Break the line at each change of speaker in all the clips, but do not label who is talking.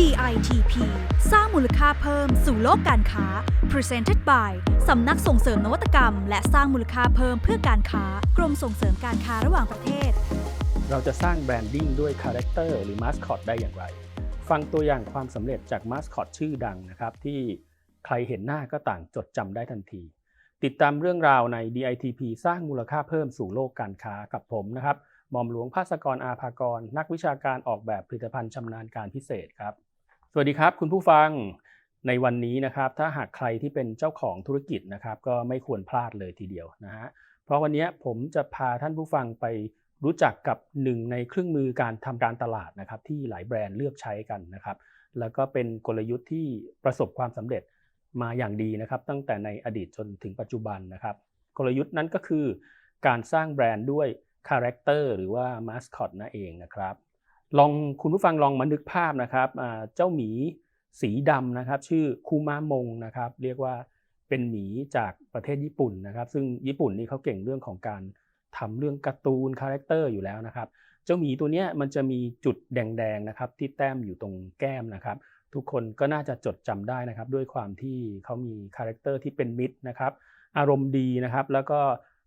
DITP สร้างมูลค่าเพิ่มสู่โลกการค้า Presented by สำนักส่งเสริมนวัตกรรม และสร้างมูลค่าเพิ่มเพื่อการค้ากรมส่งเสริมการค้าระหว่างประเทศ
เราจะสร้างแบรนดิ้งด้วยคาแรคเตอร์หรือมาสคอตได้อย่างไร ฟังตัวอย่างความสำเร็จจากมาสคอตชื่อดังนะครับ ที่ใครเห็นหน้าก็ต่างจดจำได้ทันที ติดตามเรื่องราวใน DITP สร้างมูลค่าเพิ่มสู่โลกการค้ากับผมนะครับ หม่อมหลวงภาสกรอาภากร นักวิชาการออกแบบผลิตภัณฑ์ชำนาญการพิเศษครับ สวัสดีครับ คุณผู้ฟังในวันนี้นะครับ ถ้าหากใครที่เป็นเจ้าของธุรกิจนะครับ ก็ไม่ควรพลาดเลยทีเดียวนะฮะเพราะวันนี้ผมจะพาท่านผู้ฟังไปรู้จักกับหนึ่งในเครื่องมือการทำการตลาดนะครับ ที่หลายแบรนด์เลือกใช้กันนะครับ แล้วก็เป็นกลยุทธ์ที่ประสบความสำเร็จมาอย่างดีนะครับ ตั้งแต่ในอดีตจนถึงปัจจุบันนะครับ กลยุทธ์นั้นก็คือการสร้างแบรนด์ด้วย คาแรคเตอร์หรือว่ามาสคอตนั่นเองนะครับลองคุณผู้ฟังลองมานึกภาพนะครับเจ้าหมีสีดำนะครับ ชื่อคูมามงนะครับ เรียกว่าเป็นหมีจากประเทศญี่ปุ่นนะครับ ซึ่งญี่ปุ่นนี่เขาเก่งเรื่องของการทำเรื่องการ์ตูนคาแรคเตอร์อยู่แล้วนะครับ เจ้าหมีตัวนี้มันจะมีจุดแดงๆนะครับ ที่แต้มอยู่ตรงแก้มนะครับ ทุกคนก็น่าจะจดจำได้นะครับ ด้วยความที่เขามีคาแรคเตอร์ที่เป็นมิตรนะครับ อารมณ์ดีนะครับ แล้วก็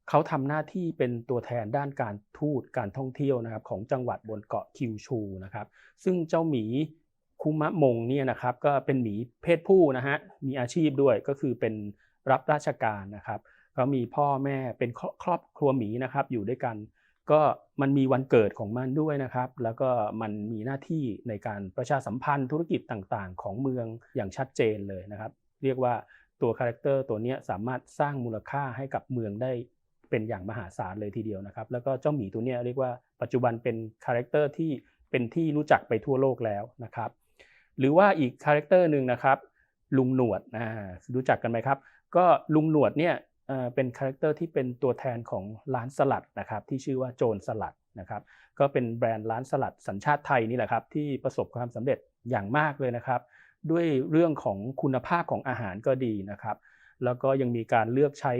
เขาทำหน้าที่เป็นตัวแทนด้านการทูตการท่องเที่ยวนะครับของจังหวัดบนเกาะคิวชูนะครับ ซึ่งเจ้าหมีคุมะมงเนี่ยนะครับก็เป็นหมีเพศผู้นะฮะมีอาชีพด้วยก็คือเป็นรับราชการนะครับเขามีพ่อแม่เป็นครอบครัวหมีนะครับอยู่ด้วยกัน ก็มันมีวันเกิดของมันด้วยนะครับ แล้วก็มันมีหน้าที่ในการประชาสัมพันธ์ธุรกิจต่างๆ ของเมืองอย่างชัดเจนเลยนะครับ เรียกว่าตัวคาแรคเตอร์ตัวนี้สามารถสร้างมูลค่าให้กับเมืองได้ เป็นอย่างมหาศาลเลยทีเดียวนะครับ แล้วก็เจ้าหมีตัวนี้เรียกว่าปัจจุบันเป็นคาแรคเตอร์ที่เป็นที่รู้จักไปทั่วโลกแล้วนะครับ หรือว่าอีกคาแรคเตอร์หนึ่งนะครับลุงหนวดอ่ารู้จักกันไหมครับ ก็ลุงหนวดเนี่ยเอ่อเป็นคาแรคเตอร์ที่เป็นตัวแทนของร้านสลัดนะครับที่ชื่อว่าโจรสลัดนะครับ ก็เป็นแบรนด์ร้านสลัดสัญชาติไทยนี่แหละครับที่ประสบความสำเร็จอย่างมากเลยนะครับ ด้วยเรื่องของคุณภาพของอาหารก็ดีนะครับ แล้วก็ยังมีการเลือกใช้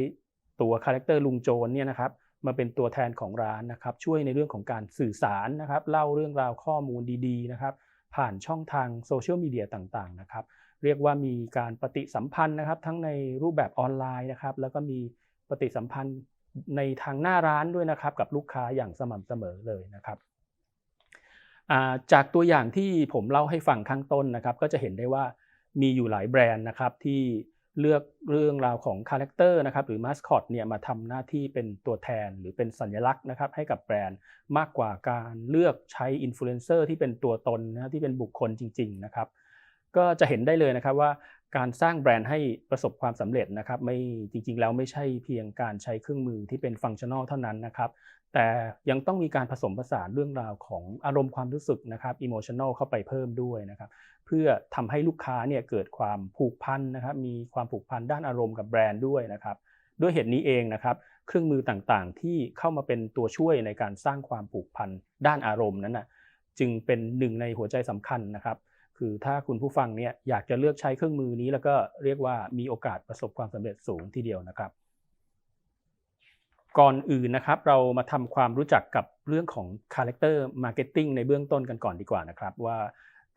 ตัวคาแรคเตอร์ลุงโจรเนี่ยนะครับมาเป็นตัวแทนของร้านนะครับ ช่วยในเรื่องของการสื่อสารนะครับ เล่าเรื่องราวข้อมูลดีๆนะครับ ผ่านช่องทางโซเชียลมีเดียต่างๆนะครับ เรียกว่ามีการปฏิสัมพันธ์นะครับ ทั้งในรูปแบบออนไลน์นะครับ แล้วก็มีปฏิสัมพันธ์ในทางหน้าร้านด้วยนะครับ กับลูกค้าอย่างสม่ำเสมอเลยนะครับจากตัวอย่างที่ผมเล่าให้ฟังข้างต้นนะครับ ก็จะเห็นได้ว่ามีอยู่หลายแบรนด์นะครับที่ เลือกเรื่องราวของคาแรคเตอร์นะครับหรือมาสคอตเนี่ยมาทำหน้าที่เป็นตัวแทนหรือเป็นสัญลักษณ์นะครับให้กับแบรนด์มากกว่าการเลือกใช้อินฟลูเอนเซอร์ที่เป็นตัวตนนะที่เป็นบุคคลจริงๆนะครับก็จะเห็นได้เลยนะครับว่าการสร้างแบรนด์ให้ประสบความสำเร็จนะครับไม่จริงๆ แล้วไม่ใช่เพียงการใช้เครื่องมือที่เป็นฟังชั่นอลเท่านั้นนะครับ แต่ยังต้องมีการผสมผสานเรื่องราวของอารมณ์ความรู้สึกนะครับอิโมชัน a ลเข้าไปเพิ่มด้วยนะครับเพื่อทำให้ลูกค้าเนี่ยเกิดความผูกพันนะครับมีความผูกพันด้านอารมณ์กับแบรนด์ด้วยนะครับด้วยเหตุนี้เองนะครับเครื่องมือต่างๆ ที่เข้ามาเป็นตัวช่วยในการสร้างความผูกพันด้านอารมณ์นั้นนะจึงเป็นหนึ่งในหัวใจสำคัญนะครับคือถ้าคุณผู้ฟังเนี่ยอยากจะเลือกใช้เครื่องมือนี้แล้วก็เรียกว่ามีโอกาสประสบความสำเร็จสูงทีเดียวนะครับ ก่อนอื่นนะครับ เรามาทำความรู้จักกับเรื่องของ Character Marketing ในเบื้องต้นกันก่อนดีกว่านะครับ ว่า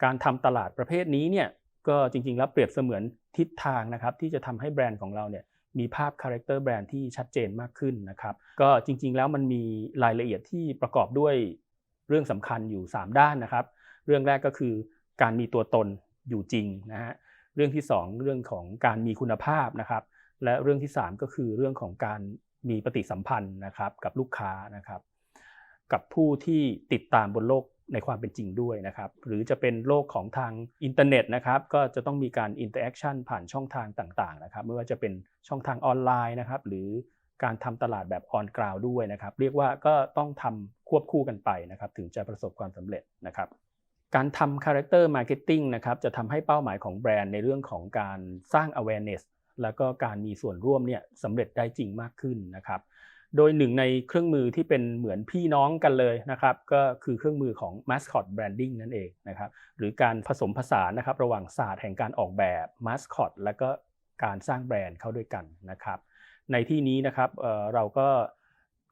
การทำตลาดประเภทนี้เนี่ยก็จริงๆแล้วเปรียบเสมือนทิศทางนะครับ ที่จะทำให้แบรนด์ของเราเนี่ยมีภาพคาแรคเตอร์แบรนด์ที่ชัดเจนมากขึ้นนะครับ ก็จริงๆแล้วมันมีรายละเอียดที่ประกอบด้วยเรื่องสำคัญอยู่ 3 ด้านนะครับ เรื่องแรกก็คือการมีตัวตนอยู่จริงนะฮะเรื่องที่ 2 เรื่องของการมีคุณภาพนะครับ และเรื่องที่ 3 ก็คือเรื่องของการ มีปฏิสัมพันธ์นะครับกับลูกค้านะครับกับผู้ที่ติดตามบนโลกในความเป็นจริงด้วยนะครับหรือจะเป็นโลกของทางอินเทอร์เน็ตนะครับก็จะต้องมีการอินเตอร์แอคชั่นผ่านช่องทางต่างๆนะครับไม่ว่าจะเป็นช่องทางออนไลน์นะครับหรือการทำตลาดแบบออนกราวด้วยนะครับเรียกว่าก็ต้องทำควบคู่กันไปนะครับถึงจะประสบความสำเร็จนะครับการทำ Character Marketing นะครับจะทำให้เป้าหมายของแบรนด์ในเรื่องของการสร้าง awareness แล้วก็การมีส่วนร่วมเนี่ยสำเร็จได้จริงมากขึ้นนะครับ โดยหนึ่งในเครื่องมือที่เป็นเหมือนพี่น้องกันเลยนะครับ ก็คือเครื่องมือของ Mascot Branding นั่นเองนะครับ หรือการผสมผสานนะครับ ระหว่างศาสตร์แห่งการออกแบบ Mascot และก็การสร้างแบรนด์เข้าด้วยกันนะครับ ในที่นี้นะครับเอ่อเราก็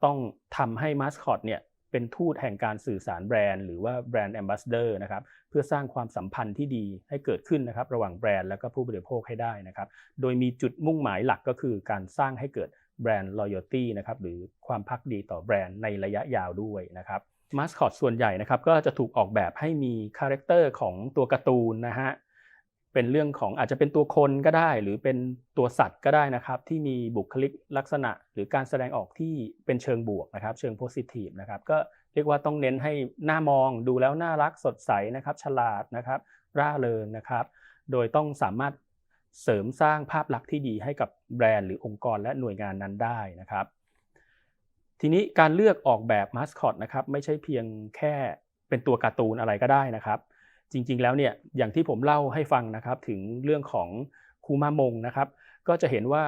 ต้องทำให้ Mascot เนี่ย เป็นทูตแห่งการสื่อสารแบรนด์หรือว่าแบรนด์แอมบาสเดอร์นะครับเพื่อสร้างความสัมพันธ์ที่ดีให้เกิดขึ้นนะครับระหว่างแบรนด์และก็ผู้บริโภคให้ได้นะครับโดยมีจุดมุ่งหมายหลักก็คือการสร้างให้เกิดแบรนด์ loyalty นะครับหรือความพักดีต่อแบรนด์ในระยะยาวด้วยนะครับมาสคอตส่วนใหญ่นะครับก็จะถูกออกแบบให้มีคาแรคเตอร์ของตัวการ์ตูนนะฮะ เป็นเรื่องของอาจจะเป็นตัวคนก็ได้ หรือเป็นตัวสัตว์ก็ได้นะครับ ที่มีบุคลิกลักษณะ หรือการแสดงออกที่เป็นเชิงบวกนะครับ เชิงโพซิทีฟนะครับก็เรียกว่าต้องเน้นให้หน้ามองดูแล้วน่ารักสดใสนะครับ ฉลาดนะครับ ร่าเริงนะครับ โดยต้องสามารถเสริมสร้างภาพลักษณ์ที่ดีให้กับแบรนด์หรือองค์กรและหน่วยงานนั้นได้นะครับ ทีนี้การเลือกออกแบบมาสคอตนะครับไม่ใช่เพียงแค่เป็นตัวการ์ตูนอะไรก็ได้นะครับ จริงๆแล้วเนี่ยอย่างที่ผมเล่าให้ฟังนะครับถึงเรื่องของคูมามงนะครับ ก็จะเห็นว่า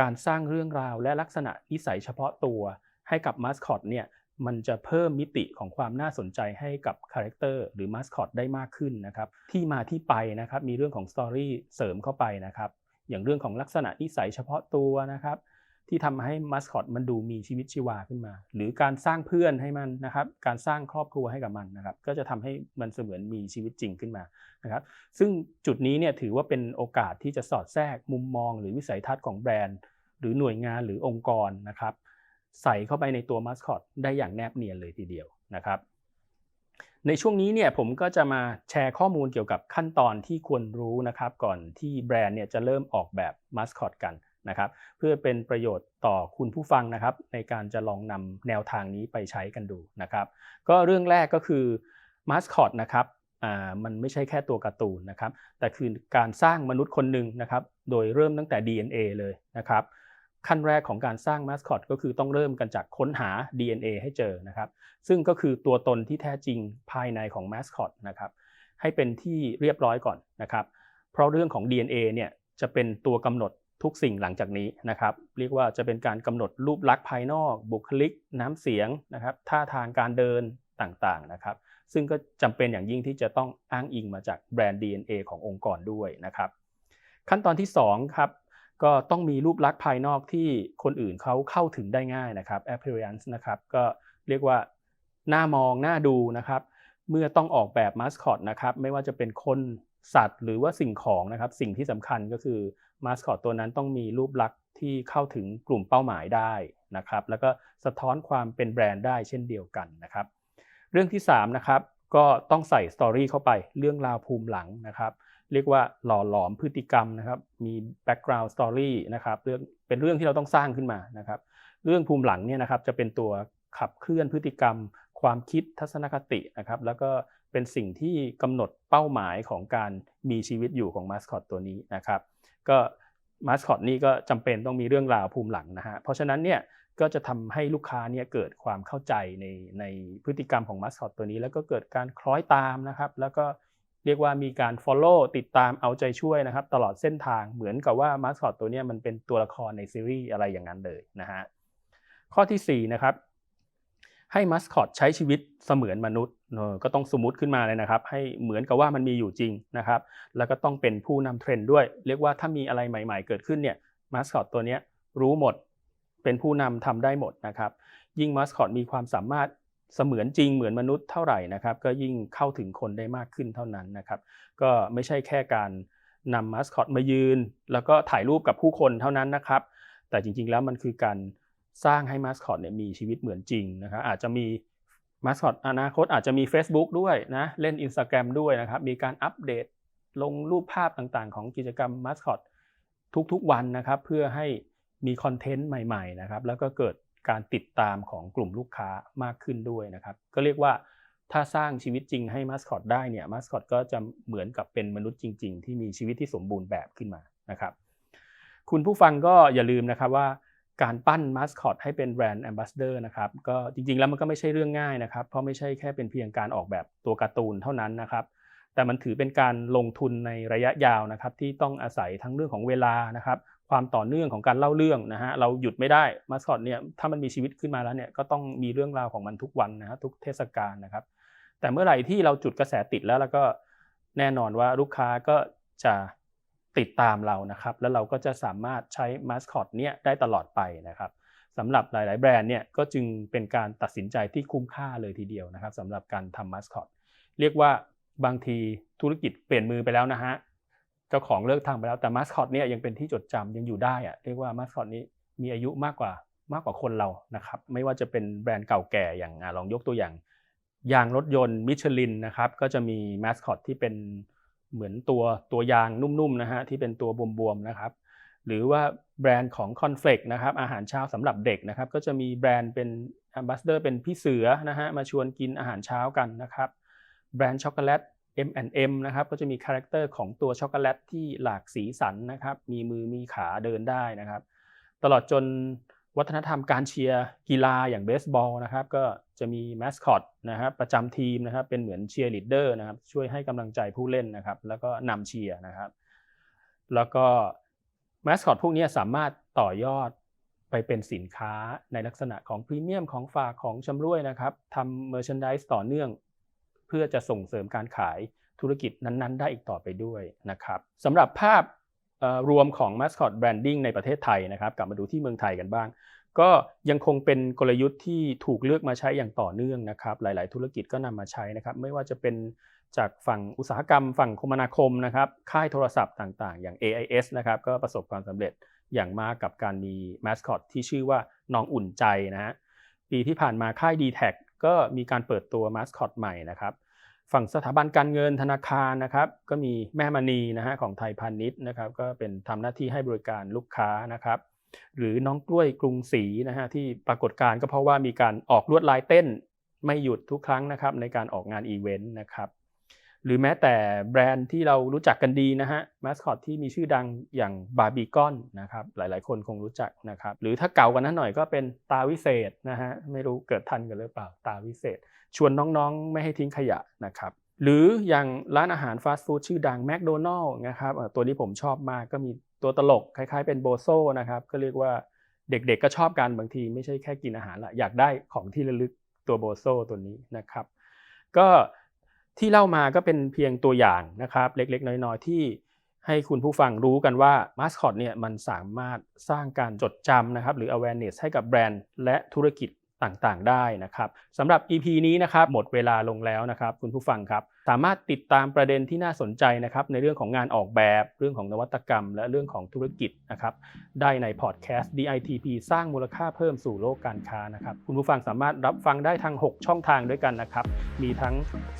การสร้างเรื่องราวและลักษณะนิสัยเฉพาะตัวให้กับมาสคอตเนี่ยมันจะเพิ่มมิติของความน่าสนใจให้กับคาแรคเตอร์หรือมาสคอตได้มากขึ้นนะครับที่มาที่ไปนะครับมีเรื่องของสตอรี่เสริมเข้าไปนะครับอย่างเรื่องของลักษณะนิสัยเฉพาะตัวนะครับ ที่ทำให้มาสคอตมันดูมีชีวิตชีวาขึ้นมา หรือการสร้างเพื่อนให้มันนะครับ การสร้างครอบครัวให้กับมันนะครับ ก็จะทำให้มันเสมือนมีชีวิตจริงขึ้นมานะครับ ซึ่งจุดนี้เนี่ยถือว่าเป็นโอกาสที่จะสอดแทรกมุมมอง หรือวิสัยทัศน์ของแบรนด์ หรือหน่วยงานหรือองค์กรนะครับ ใส่เข้าไปในตัวมาสคอตได้อย่างแนบเนียนเลยทีเดียวนะครับ ในช่วงนี้เนี่ยผมก็จะมาแชร์ข้อมูลเกี่ยวกับขั้นตอนที่ควรรู้นะครับ ก่อนที่แบรนด์เนี่ยจะเริ่มออกแบบมาสคอตกัน นะครับเพื่อเป็นประโยชน์ต่อคุณผู้ฟังนะครับในการจะลองนำแนวทางนี้ไปใช้กันดูนะครับก็เรื่องแรกก็คือมาสคอตนะครับมันไม่ใช่แค่ตัวการ์ตูนนะครับแต่คือการสร้างมนุษย์คนหนึ่งนะครับโดยเริ่มตั้งแต่ DNA เลยนะครับขั้นแรกของการสร้างมาสคอตก็คือต้องเริ่มกันจากค้นหา DNA ให้เจอนะครับซึ่งก็คือตัวตนที่แท้จริงภายในของมาสคอตนะครับให้เป็นที่เรียบร้อยก่อนนะครับเพราะเรื่องของ DNA เนี่ยจะเป็นตัวกำหนด ทุกสิ่งหลังจากนี้นะครับ เรียกว่าจะเป็นการกำหนดรูปลักษณ์ภายนอก บุคลิก น้ำเสียงนะครับ ท่าทางการเดินต่างๆนะครับ ซึ่งก็จำเป็นอย่างยิ่งที่จะต้องอ้างอิงมาจากแบรนด์ DNA ขององค์กรด้วยนะครับ ขั้นตอนที่2ครับก็ต้องมีรูปลักษณ์ภายนอกที่คนอื่นเขาเข้าถึงได้ง่ายนะครับ appearance นะครับก็เรียกว่าหน่ามองหน่าดูนะครับ เมื่อต้องออกแบบมาสคอตนะครับ ไม่ว่าจะเป็นคนสัตว์หรือว่าสิ่งของนะครับ สิ่งที่สำคัญก็คือ มาสคอตตัวนั้นต้องมีรูปลักษณ์ที่เข้าถึงกลุ่มเป้าหมายได้นะครับแล้วก็สะท้อนความเป็นแบรนด์ได้เช่นเดียวกันนะครับ เรื่องที่3นะครับก็ต้องใส่สตอรี่เข้าไปเรื่องราวภูมิหลังนะครับเรียกว่าหล่อหลอมพฤติกรรมนะครับมีแบ็กกราวด์สตอรี่นะครับเรื่องเป็นเรื่องที่เราต้องสร้างขึ้นมานะครับเรื่องภูมิหลังเนี่ยนะครับจะเป็นตัวขับเคลื่อนพฤติกรรม ความคิดทัศนคตินะครับแล้วก็เป็นสิ่งที่กำหนดเป้าหมายของการมีชีวิตอยู่ของมาสคอตตัวนี้นะครับ ก็มาสคอตนี่ก็จำเป็นต้องมีเรื่องราวภูมิหลังนะฮะเพราะฉะนั้นเนี่ยก็จะทำให้ลูกค้าเนี่ยเกิดความเข้าใจในในพฤติกรรมของมาสคอตตัวนี้ แล้วก็เกิดการคล้อยตามนะครับ แล้วก็เรียกว่ามีการ follow ติดตามเอาใจช่วยนะครับ ตลอดเส้นทางเหมือนกับว่ามาสคอตตัวนี้มันเป็นตัวละครในซีรีส์อะไรอย่างนั้นเลยนะฮะข้อที่4นะครับให้มัสคอตใช้ชีวิตเสมือนมนุษย์ ก็ต้องสมมติขึ้นมาเลยนะครับ ให้เหมือนกับว่ามันมีอยู่จริงนะครับ แล้วก็ต้องเป็นผู้นำเทรนด์ด้วย เรียกว่าถ้ามีอะไรใหม่ ๆ เกิดขึ้นเนี่ยมัสคอตตัวนี้รู้หมด เป็นผู้นำทำได้หมดนะครับ ยิ่งมัสคอตมีความสามารถเสมือนจริงเหมือนมนุษย์เท่าไหร่นะครับ ก็ยิ่งเข้าถึงคนได้มากขึ้นเท่านั้นนะครับ ก็ไม่ใช่แค่การนำมัสคอตมายืน แล้วก็ถ่ายรูปกับผู้คนเท่านั้นนะครับ แต่จริงๆแล้วมันคือการสร้างให้มาสคอตเนี่ยมีชีวิตเหมือนจริงนะครับ อาจจะมี มาสคอตอนาคตอาจจะมี Facebook ด้วยนะเล่น Instagram ด้วยนะครับ มีการอัปเดตลงรูปภาพต่างๆ ของกิจกรรมมาสคอตทุกๆวันนะครับ เพื่อให้มีคอนเทนต์ใหม่ๆนะครับแล้วก็เกิดการติดตามของกลุ่มลูกค้ามากขึ้นด้วยนะครับ ก็เรียกว่าถ้าสร้างชีวิตจริงให้มาสคอตได้เนี่ยมาสคอตก็จะเหมือนกับเป็นมนุษย์จริง ๆ ที่มีชีวิตที่สมบูรณ์แบบขึ้นมานะครับ คุณผู้ฟังก็อย่าลืมนะครับว่า การปั้นมาสคอตให้เป็นแบรนด์แอมบาสเดอร์นะครับก็จริงๆแล้วมันก็ไม่ใช่เรื่องง่ายนะครับ เพราะไม่ใช่แค่เป็นเพียงการออกแบบตัวการ์ตูนเท่านั้นนะครับแต่มันถือเป็นการลงทุนในระยะยาวนะครับที่ต้องอาศัยทั้งเรื่องของเวลานะครับความต่อเนื่องของการเล่าเรื่องนะฮะเราหยุดไม่ได้มาสคอตเนี่ยถ้ามันมีชีวิตขึ้นมาแล้วเนี่ยก็ต้องมีเรื่องราวของมันทุกวันนะฮะทุกเทศกาลนะครับ แต่เมื่อไหร่ที่เราจุดกระแสติดแล้วแล้วก็แน่นอนว่าลูกค้าก็จะ ติดตามเรานะครับ แล้วเราก็จะสามารถใช้มาสคอตเนี่ยได้ตลอดไปนะครับสำหรับหลาย ๆ แบรนด์เนี่ยก็จึงเป็นการตัดสินใจที่คุ้มค่าเลยทีเดียวนะครับสำหรับการทำมาสคอตเรียกว่าบางทีธุรกิจเปลี่ยนมือไปแล้วนะฮะเจ้าของเลิกทำไปแล้วแต่มาสคอตเนี่ยยังเป็นที่จดจำยังอยู่ได้อะเรียกว่ามาสคอตนี้มีอายุมากกว่ามากกว่าคนเรานะครับไม่ว่าจะเป็นแบรนด์เก่าแก่อย่างอะลองยกตัวอย่างยางรถยนต์มิชลินนะครับก็จะมีมาสคอตที่เป็น เหมือนตัวตัวยางนุ่มๆนะฮะที่เป็นตัวบวมๆนะครับ หรือว่าแบรนด์ของ c o n f l e x นะครับอาหารเช้าสำหรับเด็กนะครับ ก็จะมีแบรนด์เป็น a m b a s s a d o r เป็นพี่เสือนะฮะมาชวนกินอาหารเช้ากันนะครับ แบรนด์ช็อกโกแลต M&M นะครับก็จะมีคาแรคเตอร์ของตัวช็อกโกแลตที่หลากสีสันนะครับ มีมือมีขาเดินได้นะครับ ตลอดจน วัฒนธรรมการเชียร์กีฬาอย่างเบสบอลนะครับก็จะมีแมสคอตนะครับประจำทีมนะครับเป็นเหมือนเชียร์ลีดเดอร์นะครับช่วยให้กำลังใจผู้เล่นนะครับแล้วก็นำเชียร์นะครับแล้วก็แมสคอตพวกนี้สามารถต่อยอดไปเป็นสินค้าในลักษณะของพรีเมียมของฝากของชำร่วยนะครับทำเมอร์ช n นดิสต่อเนื่อง เพื่อจะส่งเสริมการขายธุรกิจนั้น ๆ ได้อีกต่อไปด้วยนะครับสำหรับภาพ รวมของ Mascot Branding ในประเทศไทยนะครับกลับมาดูที่เมืองไทยกันบ้าง ก็ยังคงเป็นกลยุทธ์ที่ถูกเลือกมาใช้อย่างต่อเนื่องนะครับหลาย ๆ ธุรกิจก็นำมาใช้นะครับไม่ว่าจะเป็นจากฝั่งอุตสาหกรรม ฝั่งคมนาคมนะครับค่ายโทรศัพท์ต่าง ๆ อย่าง AIS นะครับก็ประสบความสำเร็จอย่างมากกับการมีมาสคอตที่ชื่อว่าน้องอุ่นใจนะฮะปีที่ผ่านมาค่าย d t แทก็มีการเปิดตัวมาสคอตใหม่นะครับ ฝั่งสถาบันการเงินธนาคารนะครับ ก็มีแม่มณีนะฮะของไทยพาณิชย์นะครับ ก็เป็นทำหน้าที่ให้บริการลูกค้านะครับ หรือน้องกล้วยกรุงศรีนะฮะที่ปรากฏการก็เพราะว่ามีการออกลวดลายเต้นไม่หยุดทุกครั้งนะครับในการออกงานอีเวนต์นะครับ หรือแม้แต่แบรนด์ที่เรารู้จักกันดีนะฮะมาสคอตที่มีชื่อดังอย่างบาร์บีคอนนะครับหลายๆ คนคงรู้จักนะครับหรือถ้าเก่ากว่านั้นหน่อยก็เป็นตาวิเศษนะฮะไม่รู้เกิดทันกันหรือเปล่าตาวิเศษ ชวนน้องๆ ไม่ให้ทิ้งขยะนะครับหรืออย่างร้านอาหารฟาสต์ฟู้ดชื่อดังแมคโดนัลล์นะครับตัวนี้ผมชอบมากก็มีตัวตลกคล้ายๆ เป็นโบโซนะครับก็เรียกว่าเด็กๆก็ชอบกันบางทีไม่ใช่แค่กินอาหารละอยากได้ของที่ระลึกตัวโบโซตัวนี้นะครับก็ ที่เล่ามาก็เป็นเพียงตัวอย่างนะครับ เล็กๆ น้อยๆ ที่ให้คุณผู้ฟังรู้กันว่ามาสคอตเนี่ยมันสามารถสร้างการจดจำนะครับ หรือ awareness ให้กับแบรนด์และธุรกิจต่างๆ ได้นะครับสำหรับ EP นี้นะครับหมดเวลาลงแล้วนะครับ คุณผู้ฟังครับ สามารถติดตามประเด็นที่น่าสนใจนะครับในเรื่องของงานออกแบบ เรื่องของนวัตกรรม และเรื่องของธุรกิจนะครับได้ในพอดแคสต์ DITP สร้างมูลค่าเพิ่มสู่โลกการค้านะครับคุณผู้ฟังสามารถรับฟังได้ทาง 6 ช่องทางด้วยกันนะครับมีทั้ง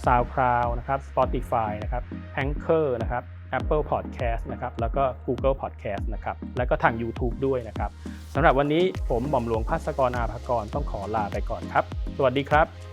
SoundCloud นะครับ Spotify นะครับ Anchor นะครับ Apple Podcast นะครับแล้วก็ Google Podcast นะครับแล้วก็ทาง YouTube ด้วยนะครับสำหรับวันนี้ผมหม่อมหลวงพัสกรอาภากรต้องขอลาไปก่อนครับ สวัสดีครับ